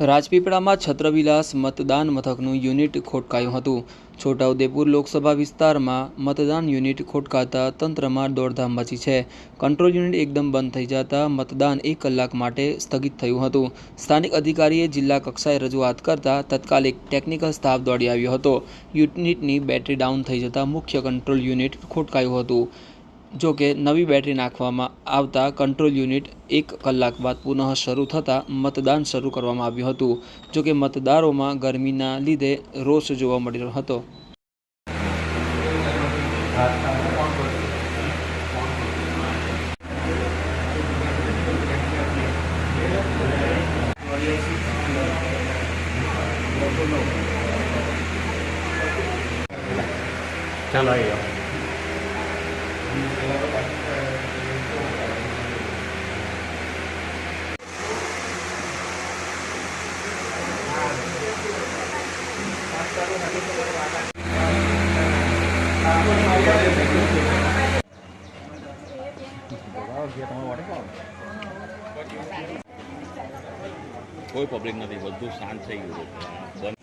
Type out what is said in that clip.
રાજપીપળામાં છત્રવિલાસ મતદાન મથકનું યુનિટ ખોટકાયું હતું. છોટાઉદેપુર લોકસભા વિસ્તારમાં મતદાન યુનિટ ખોટકાતા તંત્રમાં દોડધામ મચી છે. કંટ્રોલ યુનિટ એકદમ બંધ થઈ જતા મતદાન એક કલાક માટે સ્થગિત થયું હતું. સ્થાનિક અધિકારીએ જિલ્લા કક્ષાએ રજૂઆત કરતા તત્કાલિક ટેકનિકલ સ્ટાફ દોડી આવ્યો હતો. યુનિટની બેટરી ડાઉન થઈ જતાં મુખ્ય કંટ્રોલ યુનિટ ખોટકાયું હતું. જો કે નવી બેટરી નાખવામાં આવતા કંટ્રોલ યુનિટ એક કલાક બાદ પુનઃ શરૂ થતાં મતદાન શરૂ કરવામાં આવ્યું હતું, જો કે મતદારોમાં ગરમીના લીધે રોષ જોવા મળી રહ્યો હતો. ચાલો આવી કોઈ પબ્લિક નથી બધું શાંત થઈ ગયું બંધ